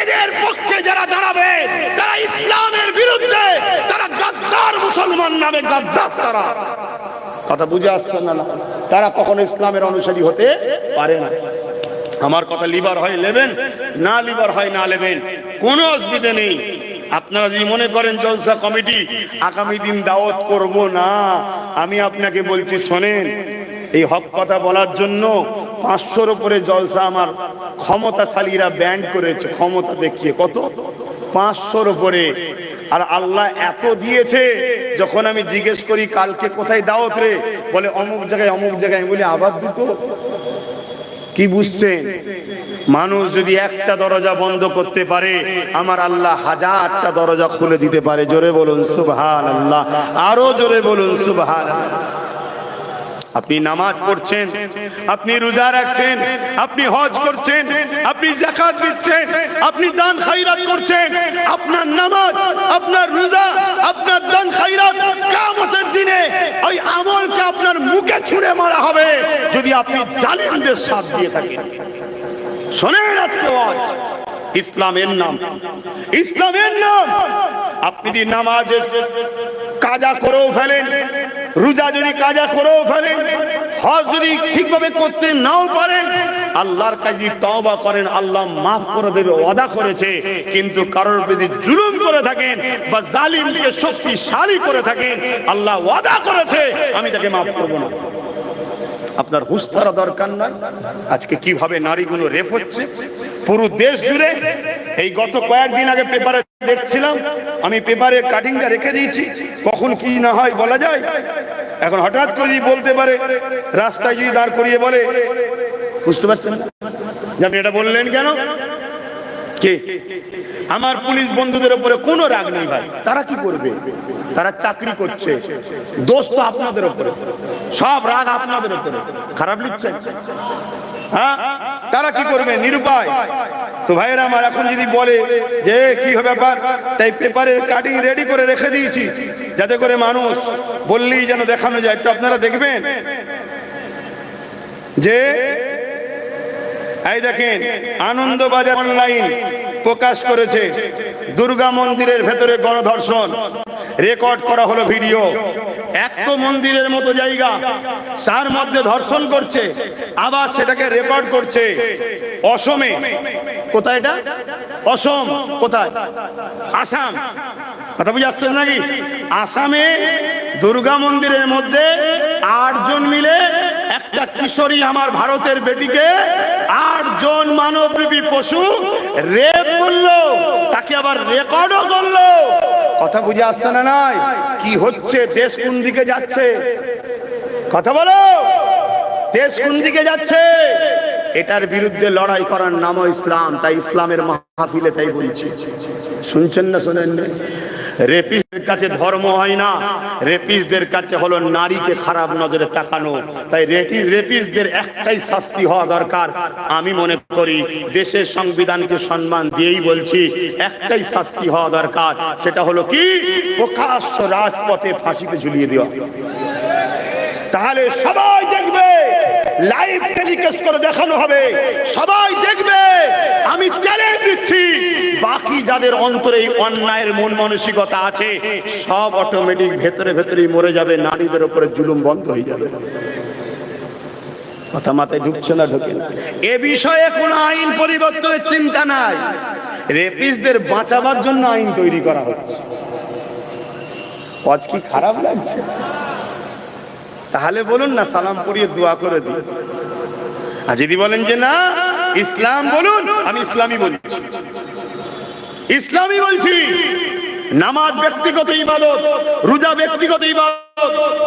এদের পক্ষে যারা দাঁড়াবে ইসলামের বিরুদ্ধে তারা গাদ্দার মুসলমান নামে গাদ্দার তারা। কথা বুঝে আসছে না তারা কখনো ইসলামের অনুসারী হতে পারে না। আমার কথা লিভার হয় নেবেন না লিভার হয় না নেবেন কোনো অসুবিধা নেই। আপনারা যদি মনে করেন জলসা কমিটি, আগামী দিন দাওয়াত করব না, আমি আপনাকে বলছি শোনেন, এই হক কথা বলার জন্য পাঁচশোর উপরে জলসা আমার ক্ষমতাশালীরা ব্যান্ড করেছে, ক্ষমতা দেখিয়ে, কত? পাঁচশোর উপরে। আর আল্লাহ এত দিয়েছে, যখন আমি জিজ্ঞেস করি, কালকে কোথায় দাওয়াত রে? বলে অমুক জায়গায় অমুক জায়গায়। বলি, আবার দুটো। কি বুঝছেন? মানুষ যদি একটা দরজা বন্ধ করতে পারে, আমার আল্লাহ হাজারটা দরজা খুলে দিতে পারে। জোরে বলুন সুবহান আল্লাহ আরও জোরে বলুন সুবহান আপনি নামাজ পড়ছেন, আপনি রোজা রাখছেন, আপনি হজ করছেন, আপনি জাকাত দিচ্ছেন, আপনি দান খাইরাত করছেন, আপনার নামাজ, আপনার রোজা, আপনার দান খাইরাত কিয়ামতের দিনে ওই আমলকে আপনার মুখে ছুঁড়ে মারা হবে, যদি আপনি জালিমদের সাথ দিয়ে থাকেন। শোনেন আজকে ইসলামের নাম। ইসলামের নাম। আপনি যদি নামাজের কাজা করেও ফেলেন, রোজা যদি কাজা করেও ফেলেন, হজ যদি ঠিকভাবে করতে নাও পারেন, আল্লাহর কাছে তওবা করেন, আল্লাহ মাফ করে দেবে, ওয়াদা করেছে। কিন্তু কারোর প্রতি জুলুম করে থাকেন বা জালিমকে শক্তিশালী করে থাকেন, আল্লাহ ওয়াদা করেছে, আমি তাকে মাফ করব না। আপনার হুশ ধরা দরকার নয় আজকে কীভাবে নারীগুলো রেপ হচ্ছে, পুরো দেশ জুড়ে এই গত কয়েকদিন আগে পেপারে দেখছিলাম, আমি পেপারের কাটিংটা রেখে দিয়েছি, কখন কি না হয় বলা যায়। এখন হঠাৎ করে বলতে পারে, রাস্তায় যদি দাঁড় করিয়ে বলে, বুঝতে পারছেন? আপনি এটা বললেন কেন? কে? আমার পুলিশ বন্ধুদের উপরে কোনো রাগ নেই ভাই। তারা কি করবে? তারা চাকরি করছে। দোষ তো আপনাদের উপরে। সব রাগ আপনাদের উপরে। খারাপ লিখছেন? হ্যাঁ? তারা কি করবে? নিরুপায়। তো ভাইয়েরা, আমার এখন যদি বলে যে কি হবে ব্যাপার, তাই পেপারের কাটিং রেডি করে রেখে দিয়েছি। যাতে করে মানুষ বললেই যেন দেখানো যায়। একটু আপনারা দেখবেন যে এই দেখেন, আনন্দবাজার অনলাইন প্রকাশ করেছে দুর্গা মন্দিরের ভেতরে গণধর্ষণ। রেকর্ড করা হলো ভিডিও এক মন্দিরের মতো জায়গা, তার মধ্যে ধর্ষণ করছে, আবার সেটাকে রেকর্ড করছে। অসমে। কোথায় এটা? অসম। কোথায়? আসাম। কথা বুঝে আসছেন নাকি? আসামে দুর্গা মন্দিরের মধ্যে আটজন মিলে একটা কিশোরী আমার ভারতের বেটিকে আটজন মানবরূপী পশু রেপ করল, তাকে আবার রেকর্ডও করল। কথা বুঝে আসছে না নাই? কি হচ্ছে? দেশ কোন দিকে যাচ্ছে? কথা বলো। দেশ কোন দিকে যাচ্ছে? এটার বিরুদ্ধে লড়াই করার নামও ইসলাম, তাই ইসলামের মাহফিলে তাই বলছি। শুনছেন না শোনেন না রেপিসদের কাছে ধর্ম হয় না। রেপিসদের কাছে হলো নারীকে খারাপ নজরে তাকানো। তাই রেপি রেপিসদের একটাই শাস্তি হওয়া দরকার। আমি মনে করি দেশের সংবিধানকে সম্মান দিয়েই বলছি, একটাই শাস্তি হওয়া দরকার। সেটা হলো কি? প্রকাশ্য রাজপথে ফাঁসিতে ঝুলিয়ে দেওয়া। তাহলে সবাই দেখবে লাইভ টেলিকাস্ট করে দেখানো হবে। সবাই দেখবে, আমি চ্যালেঞ্জ দিচ্ছি। বাকি যাদের অন্তরে অন্যায়ের মন মানসিকতা আছে, সব অটোমেটিক ভেতরে ভেতরেই মরে যাবে, নারীদের উপরে জুলুম বন্ধ হয়ে যাবে। কথা মাথায় ঢুকছে না, ঢুকে না। এ বিষয়ে কোনো আইন পরিবর্তনের চিন্তা নাই। রেপিসদের বাঁচাবার জন্য আইন তৈরি করা হচ্ছে। আজ কি খারাপ লাগছে? তাহলে বলুন না, সালাম পড়িয়ে দোয়া করে দিই। আর যদি বলেন যে না, ইসলাম বলুন, আমি ইসলামই বলছি। ইসলামই বলছি। নামাজ ব্যক্তিগত ইবাদত, রোজা ব্যক্তিগত ইবাদত।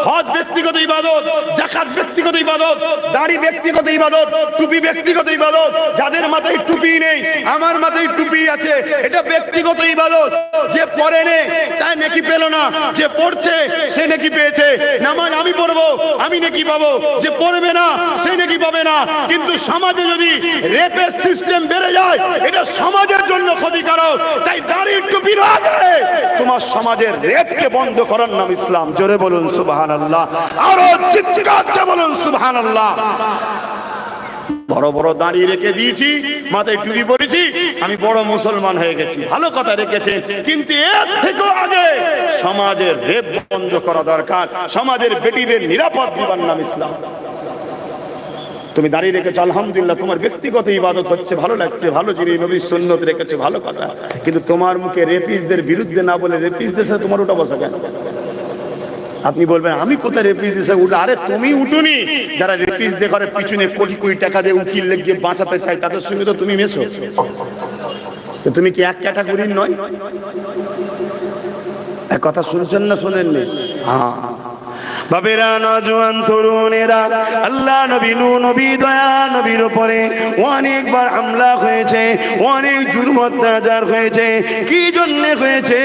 হজ ব্যক্তিগত ইবাদত জাকাত ব্যক্তিগত ইবাদত, দাড়ি ব্যক্তিগত ইবাদত, টুপি ব্যক্তিগত ইবাদত, যাদের মাথায় টুপি নেই, আমার মাথায় টুপি আছে, এটা ব্যক্তিগত ইবাদত। যে পড়ে নে তাই নেকি পেল না। যে পড়ছে, সে নেকি পেয়েছে। নামাজ আমি পড়ব, আমি নেকি পাবো। যে পড়বে না, সে নেকি পাবে না। কিন্তু সমাজে যদি রেপের সিস্টেম বেড়ে যায়, এটা সমাজের জন্য ক্ষতিকারক। তাই দাড়ি টুপির আগে তোমার সমাজের রেপকে বন্ধ করার নাম ইসলাম। জোরে বলুন। বলুন সুবহান আল্লাহ আরও চিৎকার দিয়ে বলুন সুবহান আল্লাহ বড় বড় দাঁড়িয়ে রেখে দিয়েছি, মাথায় টুপি পরেছি, আমি বড় মুসলমান হয়ে গেছি, ভালো কথা রেখেছে। কিন্তু এর থেকেও আগে সমাজের রেপ বন্ধ করা দরকার, সমাজের বেটিদের নিরাপদ দিবার নাম ইসলাম। তুমি দাঁড়িয়ে রেখেছো, আলহামদুলিল্লাহ, তোমার ব্যক্তিগত ইবাদত হচ্ছে, ভালো লাগছে, ভালো জিনিস, নবীর সুন্নত রেখেছে, ভালো কথা। কিন্তু তোমার মুখে রেপিসদের বিরুদ্ধে না বলে রেপিসদের সাথে তোমার ওটা বসা কেন? আপনি বলবেন, আমি কোথায় রেপিস দিয়েছে? উঠল আরে তুমি উঠুনি। যারা রেপিস দিয়ে করে, পিছনে কোটি কোটি টাকা দিয়ে উকিল লেগে বাঁচাতে চাই তাদের সঙ্গে তো তুমি মেশো। তুমি কি এক ক্যাটাগরির নয়? এক কথা শুনছেন না শোনেননি? হ্যাঁ বাবেরা নজওয়ান তরুণেরা, আল্লাহ নবী নূ, নবী দয়া, নবীর উপরে অনেকবার হামলা হয়েছে, অনেক জুলুম অত্যাচার হয়েছে। কি জন্য হয়েছে?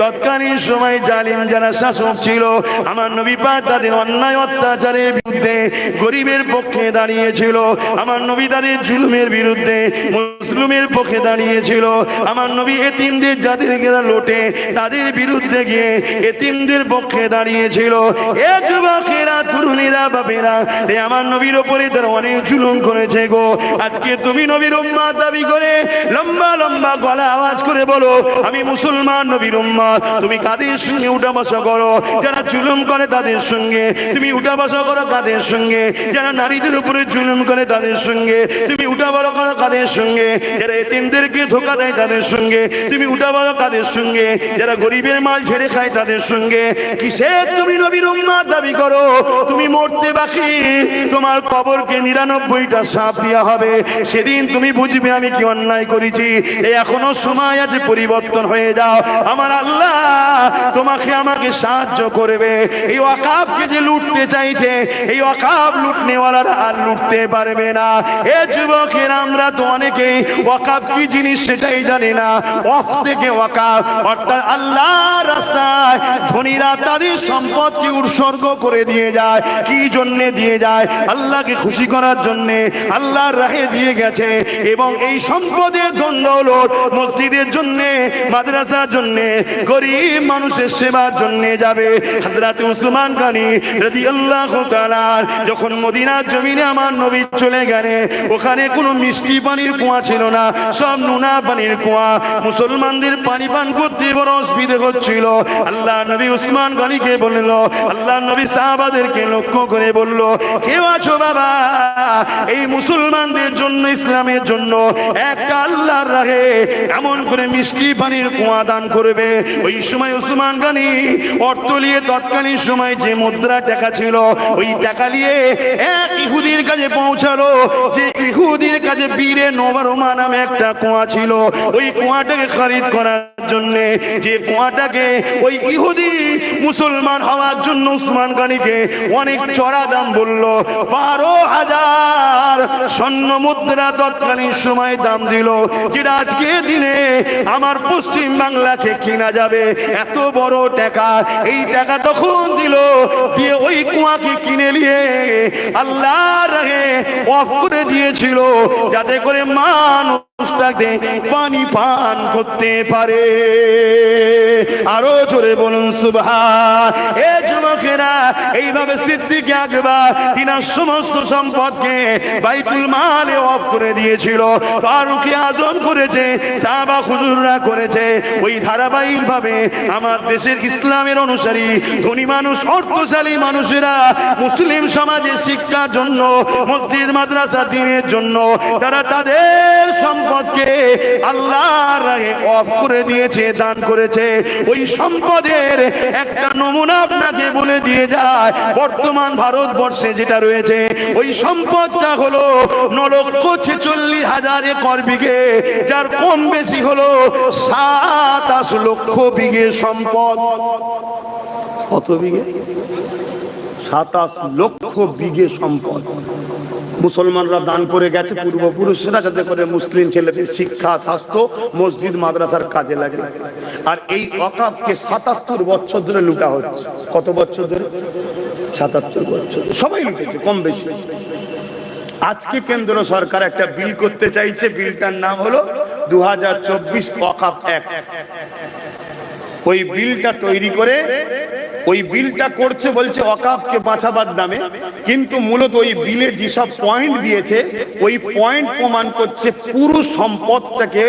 তৎকালীন সময় জালিম যারা শাসক ছিল, আমার নবী পাক তাদের অন্যায় অত্যাচারের বিরুদ্ধে গরিবের পক্ষে দাঁড়িয়েছিল, আমার নবী তাদের জুলুমের বিরুদ্ধে মুসলিমের পক্ষে দাঁড়িয়েছিল, আমার নবী এতিমদের যাদের গেরা লোটে তাদের বিরুদ্ধে গিয়ে এতিমদের পক্ষে দাঁড়িয়েছিল এ যুবকেরা, তরুণীরা, বাপেরা আমার নবীর অনেক জুলুম করেছে গো। আজকে তুমি নবীর উম্মা দাবি করে লম্বা লম্বা গলা আওয়াজ করে বলো, আমি মুসলমান নবীর উম্মা তুমি কাদের সঙ্গে উঠা বসা করো? যারা জুলুম করে তাদের সঙ্গে। তুমি উঠা বসা করো কাদের সঙ্গে? যারা নারীদের উপরে জুলুম করে তাদের সঙ্গে। তুমি উঠা বড় করো কাদের সঙ্গে? যারা এতিমদেরকে ধোকা দেয় তাদের সঙ্গে। তুমি উঠা বড় কাদের সঙ্গে? যারা গরিবের মাল ছেড়ে খায় তাদের সঙ্গে। কিসে তুমি নবীর উম্মার দাবি করো, তুমি মরতে বাকি। তোমার কবরকে নিরানব্বইটা সাপ দেওয়া হবে। সেদিন তুমি বুঝবে আমি কি অন্যায় করেছি। এখনও সময় আছে, পরিবর্তন হয়ে যাও। আমার আল্লাহ তোমাকে আমাকে সাহায্য করবে। এই ওয়াকাবকে যে লুটতে চাইছে, এই ওয়াকাব লুটনেওয়ালারা আর লুটতে পারবে না। এ যুবকের, আমরা তো অনেকেই ওয়াকাব কি জিনিস সেটাই জানি না। অফ থেকে ওয়াকাব অর্থাৎ আল্লাহ রাস্তায় ধনীরা তাদের সম্পদকে উৎসর্গ করে দিয়ে যায়, কি জন্য দিয়ে যায়? আল্লাহকে খুশি করার জন্য আল্লাহর রাহে দিয়ে গেছে। এবং এই সম্পদের দ্বন্দ্বলত মসজিদের জন্য, মাদ্রাসার জন্য, গরিব মানুষের সেবার জন্য যাবে। হযরত উসমান গানি রাদিয়াল্লাহু তাআলা, যখন মদিনার জমিনে আমার নবী চলে গেলে, ওখানে কোনো মিষ্টি পানির কুয়া ছিল না, সব নুনা পানির কুয়া। মুসলমানদের পানি পান করতে বড় অসুবিধে হচ্ছিল। আল্লাহ নবী উসমান গনিকে বলল আল্লাহ নবী সাহাবাদেরকে লক্ষ্য করে বলল, কেউ আছো বাবা? এই মুসলমানদের জন্য, ইসলামের জন্য একটা আল্লাহর রাহে এমন করে মিষ্টি পানির কুয়া দান করবে। ওই সময় উসমান গানি অর্থ নিয়ে তৎকালীন সময় যে মুদ্রা টাকা ছিল, ওই টাকা নিয়ে এক ইহুদির কাছে পৌঁছালো, যে ইহুদির কাছে বীরে নোবারমা নামে একটা কুয়া ছিল। ওই কুয়াটাকে খরিদ করার জন্য যে কুয়াটাকে ওই ইহুদি মুসলমান হওয়ার জন্য উসমান গানিকে অনেক চড়া দাম বলল। বারো হাজার স্বর্ণ মুদ্রা তৎকালীন সময় দাম দিল। যেটা আজকে দিনে আমার পশ্চিম বাংলাকে কিনা যাবে। এত বড় টাকা। এই টাকা তখন দিল। দিয়ে ওই কুয়াকে কিনে নিয়ে আল্লাহ রাহে অফ করে দিয়েছিল, যাতে করে মানুষ তাকে পানি পান করতে পারে। আরও জোরে বলুন সুবহা এ যুবকেরা, এইভাবে সিদ্দিক আকবার তিনার সমস্ত সম্পদকে বাইতুল মালে অফ করে দিয়েছিল। ফারুকি আজম করেছে, সাহাবা হুজুররা করেছে। ওই ধারাবাহিক ভাবে আমার দেশের ইসলামের অনুসারী, ধনী মানুষ, অর্থশালী মানুষেরা মুসলিম সমাজের শিক্ষার জন্য মসজিদ মাদ্রাসা দিনের জন্য তারা তাদের সম্পদকে আল্লাহর অফ করে দিয়েছে, দান করেছে। ওই সম্পদের একটা নমুনা আপনাকে বলে দিয়ে যায়, বর্তমান ভারতবর্ষে যেটা রয়েছে। ওই সম্পদটা হলো ন ছেচল্লিশ হাজার একর বিঘে, যার কম বেশি হলো সাতাশ লক্ষ বিঘে সম্পদ। কত বিঘে? সাতাশ লক্ষ বিঘে সম্পদ। মুসলমানরা দান করে গেছে পূর্বপুরুষরা যাতে করে মুসলিম ছেলেদের শিক্ষা, স্বাস্থ্য, মসজিদ, মাদ্রাসার কাজে লাগে। আর এই অকাপকে সাতাত্তর বছর ধরে লুটা হচ্ছে। কত বছর ধরে? সাতাত্তর বছর। সবাই লুটেছে, কম বেশি। আজকে কেন্দ্র সরকার একটা বিল করতে চাইছে। বিলটার নাম হলো দু হাজার চব্বিশ অকাপ এক। ওই বিলটা তৈরি করে ওই বিলটা করছে বলছে অকাফকে বাঁচাবার নামে, কিন্তু মূলত ওই বিলে যেসব পয়েন্ট দিয়েছে, ওই পয়েন্ট প্রমাণ করছে পুরো সম্পদটাকে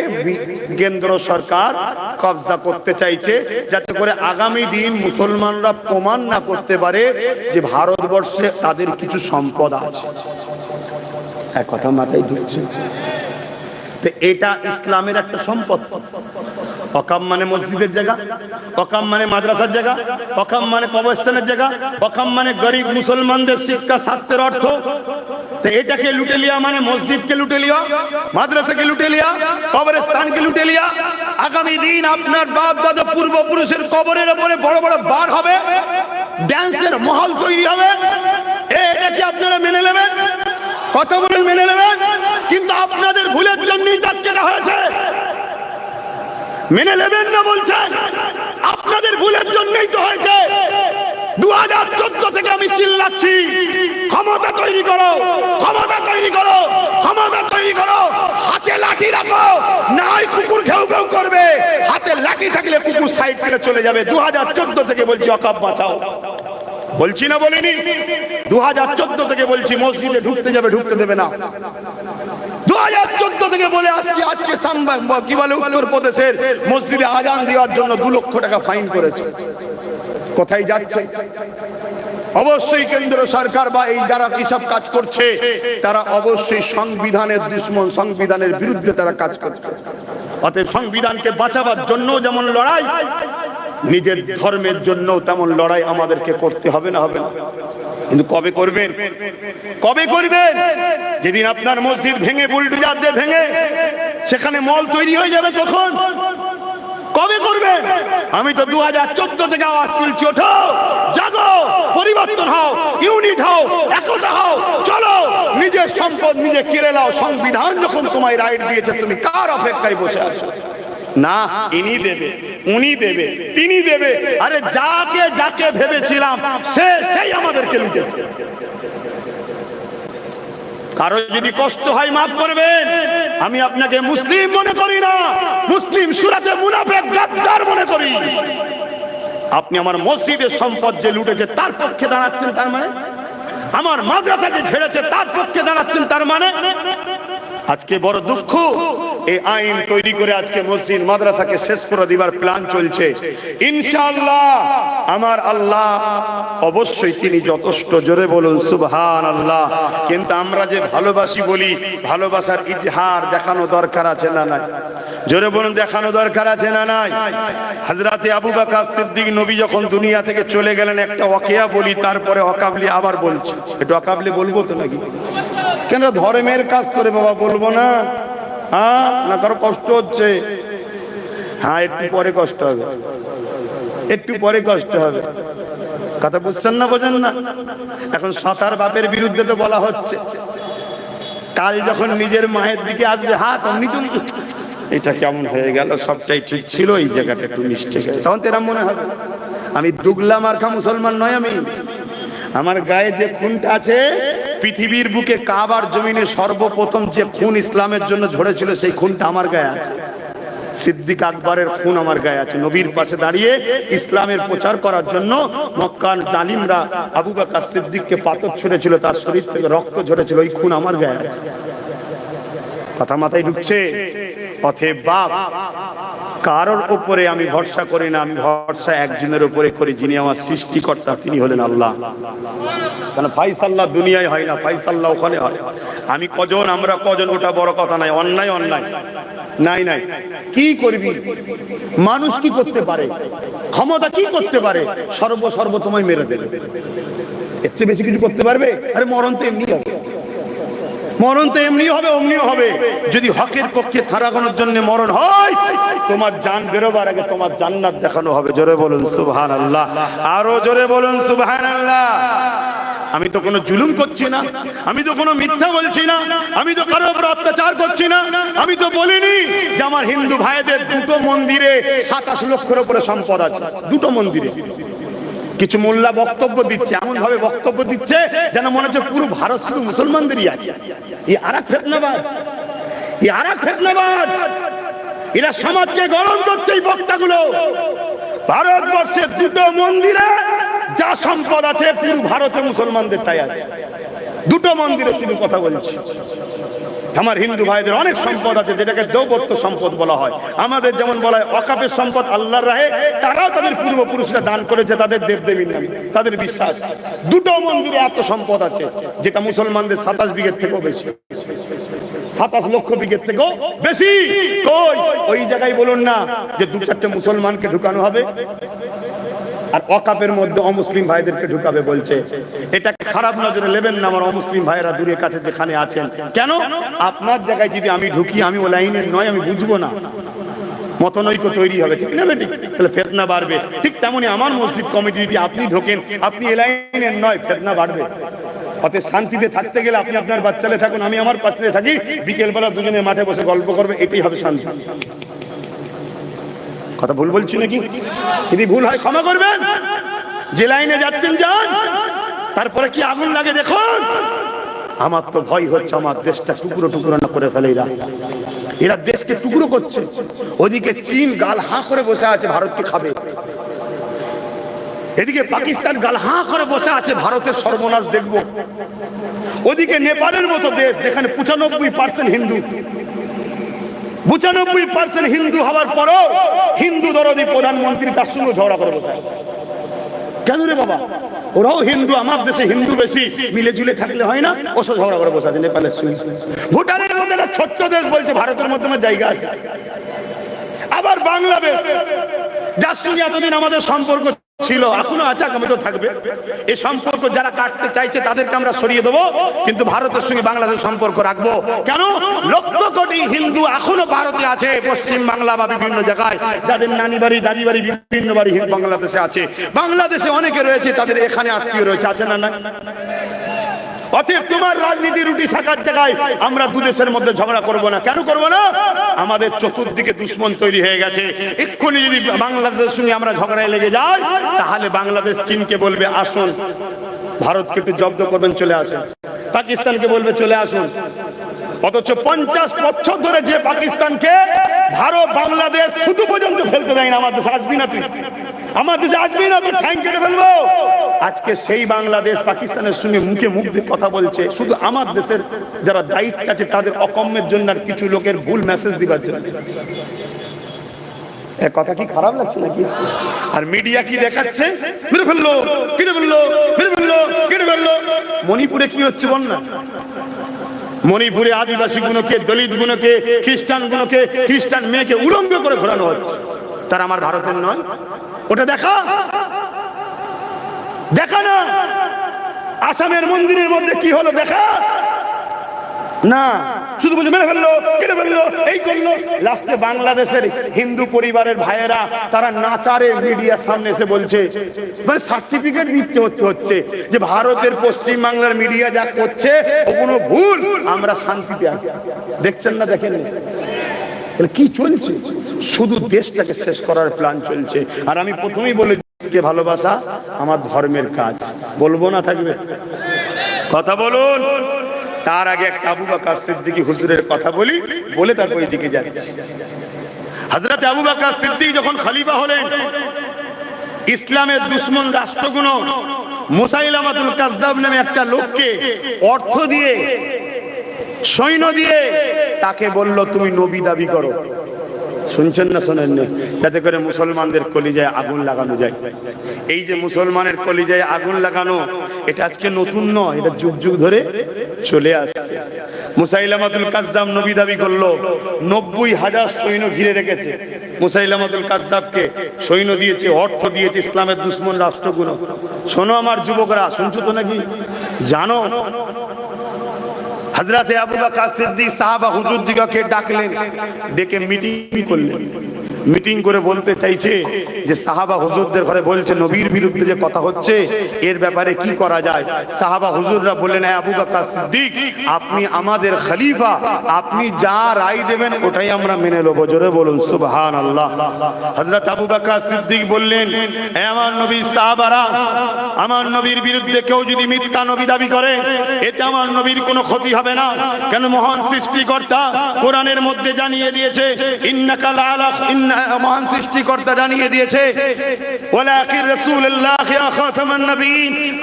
কেন্দ্র সরকার কবজা করতে চাইছে, যাতে করে আগামী দিন মুসলমানরা প্রমাণ না করতে পারে যে ভারতবর্ষে তাদের কিছু সম্পদ আছে। এক কথা মাথায় ঢুকছে। তো এটা ইসলামের একটা সম্পদ। অকাম মানে মসজিদের জায়গা, অকাম মানে মাদ্রাসার জায়গা, অকাম মানে কবরস্থানের জায়গা, অকাম মানে গরিব মুসলমানদের শিক্ষা, স্বাস্থ্যের অর্থ। তো এটাকে লুটে লিয়া মানে মসজিদকে লুটে লিয়া, মাদ্রাসাকে লুটে লিয়া, কবরস্থানকে লুটে লিয়া। আগামী দিন আপনার বাপ দাদা পূর্বপুরুষের কবরের উপরে বড় বড় বার হবে ড্যান্সের মহল তৈরি হবে। এটা কি আপনারা মেনে নেবেন? কথা বলে মেনে নেবেন? কিন্তু আপনাদের ভুলের জন্যই আজকে হয়েছে। মেনে নেবেন না বলছেন? আপনাদের ভুলের জন্যই তো হয়েছে। দু হাজার চোদ্দ থেকে আমি চিল্লাচ্ছি। ক্ষমতা তৈরি করো, ক্ষমতা তৈরি করো, ক্ষমতা তৈরি করো। হাতে লাঠি রাখো, নাই কুকুর ঘেউ ঘেউ করবে। হাতে লাঠি থাকলে কুকুর সাইড করে চলে যাবে। দু হাজার চোদ্দ থেকে বলছি, অকাপ বাঁচাও। বলছি না বলিনি? দু চোদ্দ থেকে বলছি, মসজিদে ঢুকতে যাবে, ঢুকতে দেবে না। থেকে বলে আসছি, আজকে কি বলে উত্তর প্রদেশের মসজিদে আজান দেওয়ার জন্য দু লক্ষ টাকা ফাইন করেছে। কোথায় যাচ্ছে? অবশ্যই কেন্দ্র সরকার বা এই যারা কিসব কাজ করছে, তারা অবশ্যই সংবিধানের দুশ্মন, সংবিধানের বিরুদ্ধে তারা কাজ করছে। অতএব সংবিধানকে বাঁচাবার জন্য যেমন লড়াই, নিজের ধর্মের জন্য তেমন লড়াই আমাদেরকে করতে হবে না হবে না। কিন্তু কবে করবেন? কবে করবেন? যেদিন আপনার মসজিদ ভেঙে বুলডুজার দিয়ে ভেঙে সেখানে মল তৈরি হয়ে যাবে তখন। কবে করবেন? আমি তো দু হাজার চোদ্দ থেকে আওয়াজ তুলছি, ওঠো, জাগো, পরিবর্তন হও ইউনিট হও, একতা হও, চলো, নিজের সম্পদ নিজে কেড়ে নাও, সংবিধান যখন তোমায় রাইট দিয়েছে, তুমি কার অপেক্ষায় বসে আছো? না, ইনি দেবে, উনি দেবে, তিনি দেবে। আরে যাকে যাকে ভেবেছিলাম, সে সেই আমাদেরকে লুটেছে। কারও যদি কষ্ট হয়, মাফ করবেন। আমি আপনাকে মুসলিম মনে করি না। মুসলিম সুরাতে মুনাফেক গাদ্দার মনে করি। আপনি আমার মসজিদের সম্পদ যে লুটেছে, তার পক্ষে দাঁড়াচ্ছেন তার মানে? আমার মাদ্রাসা যে ছেড়েছে তার পক্ষে দাঁড়াচ্ছেন তার মানে? আজকে বড় দুঃখ। এই আইন তৈরি করে আজকে মসজিদ, মাদ্রাসাকে শেষ করে দিবার প্ল্যান চলছে। ইনশাআল্লাহ, আমার আল্লাহ অবশ্যই তিনি যথেষ্ট জোরে বলুন সুবহান আল্লাহ কিন্তু আমরা যে ভালোবাসি বলি, ভালোবাসার ইজহার দেখানো দরকার আছে না নাই? জোরে বলুন, দেখানো দরকার আছে না নাই? হাজরাতে আবু বাকার সিদ্দিক নবী যখন দুনিয়া থেকে চলে গেলেন, একটা ওয়াকিয়া বলি, তারপরে অকাবলি আবার বলছি। একটু অকাবলি বলব তো নাকি? কেন ধর্মের কাজ করে বাবা, বলব না। হ্যাঁ না কারও কষ্ট হচ্ছে। হ্যাঁ একটু পরে কষ্ট হবে। একটু পরে কষ্ট হবে। কথা বুঝছেন না, বোঝেন না? এখন সাঁতার বাপের বিরুদ্ধে তো বলা হচ্ছে। কাল যখন নিজের মায়ের দিকে আসবে, হাত অমনি তুমি এটা কেমন হয়ে গেল? সবটাই ঠিক ছিল, এই জায়গাটা একটু মিস্টেক তখন তেরা মনে হবে। আমি দুগলা মার্খা মুসলমান নয় আমি। আমার গায়ে যে খুনটা আছে পৃথিবীর বুকে কাবার জমিনে সর্বপ্রথম যে খুন ইসলামের জন্য ঝরেছিল, সেই খুনটা আমার গায়ে আছে। সিদ্দিক আকবরের খুন আমার গায়ে আছে। নবীর পাশে দাঁড়িয়ে ইসলামের প্রচার করার জন্য মক্কান জালিমরা আবু বাকা সিদ্দিককে পাথর ছুঁড়েছিল, তার শরীর থেকে রক্ত ঝরেছিল, ওই খুন আমার গায়ে আছে। কথা মাথায় ঢুকছে। অথে বাপ, কারোর উপরে আমি ভরসা করি না, আমি ভরসা একজনের উপরে করি, যিনি আমার সৃষ্টিকর্তা, তিনি হলেন আল্লাহ। কেন ফাইসাল্লাহ দুনিয়ায় হয় না, ফাইসাল্লাহ ওখানে হয়। আমি কজন, আমরা কজন, ওটা বড় কথা নাই, অন্যায় অন্যায়। নাই নাই। কি করবি? মানুষ কি করতে পারে? ক্ষমতা কি করতে পারে? সর্ব সর্ব তোমায় মেরে দেবে। এর চেয়ে বেশি কিছু করতে পারবে? আরে মরণ তো এমনি হবে। মরণ তো এমনি হবে, অমনিও হবে। যদি হকের পক্ষে থারাগানোর জন্য মরণ হয়, তোমার জান বেরোবার আগে তোমার জান্নাত দেখানো হবে। জোরে বলুন সুবহান আল্লাহ আরও জোরে বলুন সুবহান আল্লাহ আমি তো কোনো জুলুম করছি না, আমি তো কোনো মিথ্যা বলছি না, আমি তো কারোর উপর অত্যাচার করছি না, আমি তো বলিনি যে আমার হিন্দু ভাইদের দুটো মন্দিরে সাতাশ লক্ষের উপরে সম্পদ আছে। দুটো মন্দিরে। কিছু মোল্লা বক্তব্য দিচ্ছে এমন ভাবে বক্তব্য দিচ্ছে যেন মনে হচ্ছে পুরো ভারত শুধু মুসলমানদেরই আছে। এই আর এক ফেতনাবাদ, এই আর এক ফেতনাবাদ, এরা সমাজকে গরম করছে এই বক্তাগুলো। ভারতবর্ষের দুটো মন্দিরে যা সম্পদ আছে, পুরো ভারতে মুসলমানদের তাই আছে। দুটো মন্দিরে শুধু কথা বলছি। আমার হিন্দু ভাইদের অনেক সম্পদ আছে, যেটাকে দৌবত্য সম্পদ বলা হয়। আমাদের যেমন বলা হয় অকাপের সম্পদ আল্লাহর রাহে, তারাও তাদের পূর্বপুরুষরা দান করেছে তাদের দেবদেবীর নামে, তাদের বিশ্বাস। দুটো মন্দিরে এত সম্পদ আছে, যেটা মুসলমানদের সাতাশ বিঘের থেকেও বেশি। সাতাশ লক্ষ বিঘের থেকেও বেশি। ওই জায়গায় বলুন না যে দু চারটে মুসলমানকে ঢুকানো হবে। আর অকাপের মধ্যে অমুসলিম ভাইদেরকে ঢুকাবে বলছে। এটা খারাপ নজরে নেবেন না আমার অমুসলিম ভাইয়েরা দূরে কাছে যেখানে আছেন। কেন? আপনার জায়গায় যদি আমি ঢুকি, আমি ও লাইনের নয়, আমি বুঝব না। তৈরি তেমনি আমার মসজিদ কমিটি যদি আপনি ঢোকেন, আপনি নয়, ফেতনা শান্তিতে গেলে আপনি আপনার থাকুন, আমি আমার পাত্রে থাকি, বিকেলবেলা দুজনে মাঠে বসে গল্প করবে, এটাই হবে কথা ভুল বলছি নাকি? যদি ভুল হয় ক্ষমা করবেন। যে লাইনে যাচ্ছেন, যান। তারপরে কি আগুন লাগে দেখুন। আমার তো ভয় হচ্ছে, আমার দেশটা টুকরো টুকরো না করে ফেলে এরা। এরা দেশকে টুকরো করছে। ওদিকে চীন গাল হাঁ করে বসে আছে, ভারতকে খাবে। এদিকে পাকিস্তান গাল হাঁ করে বসে আছে, ভারতের সর্বনাশ দেখব। ওদিকে নেপালের মতো দেশ, যেখানে পঁচানব্বই পার্সেন্ট হিন্দু। পঁচানব্বই পার্সেন্ট হিন্দু হওয়ার পরও হিন্দু দরদি প্রধানমন্ত্রী তার সঙ্গে ঝগড়া করে বসে কেন রে বাবা? ওরাও হিন্দু, আমার দেশে হিন্দু বেশি মিলে জুলে থাকলে হয় না? ও সব ঝগড়া করে বসে আছে, নেপালের সঙ্গে। ভুটানের মধ্যে একটা ছোট্ট দেশ বলছে, ভারতের মধ্যে আমার জায়গা আছে। আবার বাংলাদেশ, যার সঙ্গে এতদিন আমাদের সম্পর্ক ছিল, এখনও আছে, আগামী তো থাকবে। এই সম্পর্ক যারা কাটতে চাইছে, তাদেরকে আমরা সরিয়ে দেবো। কিন্তু ভারতের সঙ্গে বাংলাদেশ সম্পর্ক রাখব। কেন? লক্ষ কোটি হিন্দু এখনও ভারতে আছে, পশ্চিম বাংলা বা বিভিন্ন জায়গায়। যাদের নানি বাড়ি, দাদি বাড়ি, বিভিন্ন বাড়ি বাংলাদেশে আছে। বাংলাদেশে অনেকে রয়েছে, তাদের এখানে আত্মীয় রয়েছে, আছে না না অতএব তোমার রাজনীতি রুটি থাকার জায়গায় আমরা দু দেশের মধ্যে ঝগড়া করব না। কেন করব না? আমাদের চতুর্দিকে দুশ্মন তৈরি হয়ে গেছে। এক্ষুনি যদি বাংলাদেশের সঙ্গে আমরা ঝগড়ায় লেগে যাই, তাহলে বাংলাদেশ চীনকে বলবে, আসুন। ভারতকে একটু জব্দ করবেন, চলে আসুন। পাকিস্তানকে বলবে, চলে আসুন। অথচ পঞ্চাশ বছর ধরে যে পাকিস্তানকে ভারত, বাংলাদেশ, শুধু পর্যন্ত ফেলতে দেয় না আমাদের আসবি না তুই? আমার দেশে আসবি না ঠ্যাং কেটে ফেলব। আজকে সেই বাংলাদেশ পাকিস্তানের সঙ্গে মুখে মুখ দিয়ে কথা বলছে, শুধু আমার দেশের যারা দায়িত্ব আছে, তাদের অকম্যের জন্য আর কিছু লোকের ভুল মেসেজ দিবার জন্য। কথা কি খারাপ লাগছে নাকি? আর মিডিয়া কি দেখাচ্ছে? মণিপুরে কি হচ্ছে না? মণিপুরে আদিবাসী গুলোকে দলিত গুলোকে খ্রিস্টান গুলোকে খ্রিস্টান মেয়েকে উলঙ্গ করে ঘোরানো হচ্ছে। তার আমার ভারতের নয়। ওটা দেখা? দেখা না? আসামের মন্দিরের মধ্যে কি হলো দেখা? না। শুধু বলছে, মেরে ফেলল, কেটে ফেলল, এই করল। লাস্টে বাংলাদেশের হিন্দু পরিবারের ভাইয়েরা, তারা নাচারে মিডিয়ার সামনে এসে বলছে মানে সার্টিফিকেট দিতে হচ্ছে হচ্ছে, যে ভারতের পশ্চিম বাংলার মিডিয়া যা করছে, কোনো ভুল, আমরা শান্তিতে আছি। দেখছেন না দেখেন কি চলছে? শুধু দেশটাকে শেষ করার প্ল্যান চলছে। আর আমি প্রথমেই বলে দেশকে ভালোবাসা আমার ধর্মের কাজ। বলব না থাকবে? কথা বলুন। তার আগে একটা আবু বাকার সিদ্দিকী হুজুরের কথা বলি, বলে তারপর এদিকে যাচ্ছি। হযরত আবু বাকার সিদ্দিক যখন খলিফা হলেন, ইসলামের দুশ্মন রাষ্ট্রগুলো মুসাইলামাতুল কাজ্জাব নামে একটা লোককে অর্থ দিয়ে, সৈন্য দিয়ে, তাকে বলল, তুমি নবী দাবি করো। শুনছেন না শোনেন না যাতে করে মুসলমানদের কলিজায় আগুন লাগানো যায়। এই যে মুসলমানের কলিজায় আগুন লাগানো, এটা আজকে নতুন নয়, এটা যুগ যুগ ধরে চলে আসছে। নবী দাবি নব্বই হাজার সৈন্য ঘিরে রেখেছে। সৈন্য দিয়েছে, অর্থ দিয়েছে ইসলামের রাষ্ট্রগুলো। শোনো আমার যুবকরা নাকি? জানো হজরতে আবু বকর সিদ্দিক সাহাবা হুজুর দিগকে ডাকলেন ডেকে মিটিং করলেন। মিটিং করে বলতে চাইছে যে সাহাবা হুজুরদের ঘরে বলছে, নবীর বিরুদ্ধে যে কথা হচ্ছে, এর ব্যাপারে কি করা যায়? সাহাবা হুজুররা বললেন হ্যাঁ আবু বকর সিদ্দিক, আপনি আমাদের খলিফা, আপনি যা রায় দেবেন, ওটাই আমরা মেনে নেব। জোরে বলুন সুবহান আল্লাহ হজরত আবু বকর সিদ্দিক বললেন আমার নবী সাহাবারা, আমার নবীর বিরুদ্ধে কেউ যদি মিথ্যা নবী দাবি করে, এতে আমার নবীর কোনো ক্ষতি হবে না। কেন মহান সৃষ্টিকর্তা কোরআনের মধ্যে জানিয়ে দিয়েছে, ইন্নাকা লাআলা ইন্না মহান সৃষ্টিকর্তা জানিয়ে দিয়েছে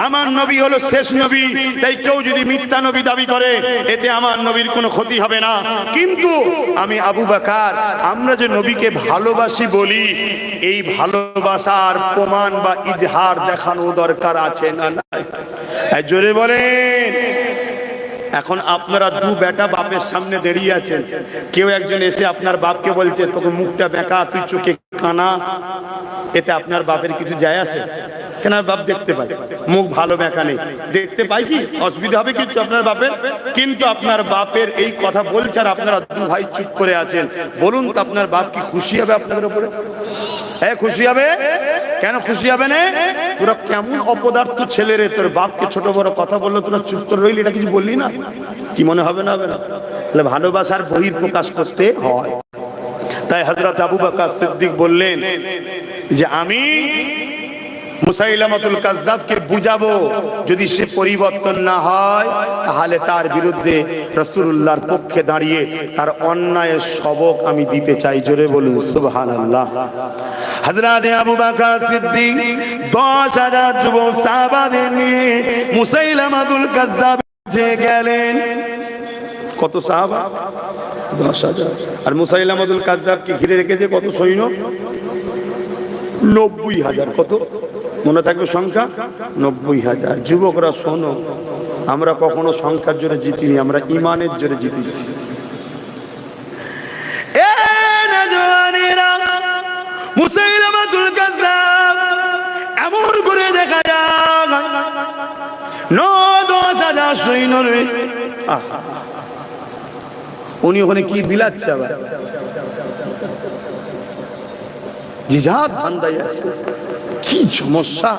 আমার নবী হলো শেষ নবী। তাই কেউ যদি মিথ্যা নবী দাবি করে, এতে আমার নবীর কোনো ক্ষতি হবে না। কিন্তু আমি আবু বাকার, আমরা যে নবীকে ভালোবাসি বলি, এই ভালোবাসার প্রমাণ বা ইজহার দেখানো দরকার আছে না? জোরে বলেন। এখন আপনারা দু বেটা বাপের সামনে দাঁড়িয়ে আছেন। কেউ একজন এসে আপনার বাপকে বলছে, তোকে মুখটা বেঁকা, তুই চোখে কানা। এতে আপনার বাপের কিছু যায় আছে কেন বাপ দেখতে পাই মুখ ভালো বেঁকা নেই। দেখতে পাই কি? অসুবিধা হবে কিছু আপনার বাপের? কিন্তু আপনার বাপের এই কথা বলছে আর আপনারা দু ভাই চুপ করে আছেন। বলুন তো আপনার বাপ কি খুশি হবে আপনাদের উপরে? হ্যাঁ খুশি হবে? কেন খুশি হবে না? তোরা কেমন অপদার্থ ছেলে রে? তোর বাপকে ছোট বড় কথা বলল তোরা চুপ করে রইলি, এটা কিছু বললি না? কি মনে হবে না হবে না? তাহলে ভালোবাসার বহির প্রকাশ করতে হয়। তাই হজরত আবু বাকা সিদ্দিক বললেন যে, আমি মুসাইলামাতুল কাজ্জাবকে বুঝাবো, যদি সে পরিবর্তন না হয়, তাহলে তার বিরুদ্ধে রসুল্লাহর পক্ষে দাঁড়িয়ে তার অন্যায়ের সবক আমি দিতে চাই। জোরে বলুন, সুবহানাল্লাহ। হযরত আবু বকর সিদ্দিক 10000 যুবক সাহাবাদের নিয়ে মুসাইলামাতুল কাজ্জাব যে গেলেন। কত সাহাবা? দশ হাজার। আর কাজ্জাবকে ঘিরে রেখেছে কত সৈন্য? নব্বই হাজার। কত? মনে থাকবে সংখ্যা? নব্বই হাজার। যুবকরা, শোনো, আমরা কখনো সংখ্যার জোরে জিতিনি, আমরা ইমানের জোরে জিতেছি। এমন করে দেখা যাক। ন দশ হাজার সৈন্য। উনি ওখানে কি বিলাচ্ছে আবার? জিজাত ধান্দায় আছে। কি সমস্যা?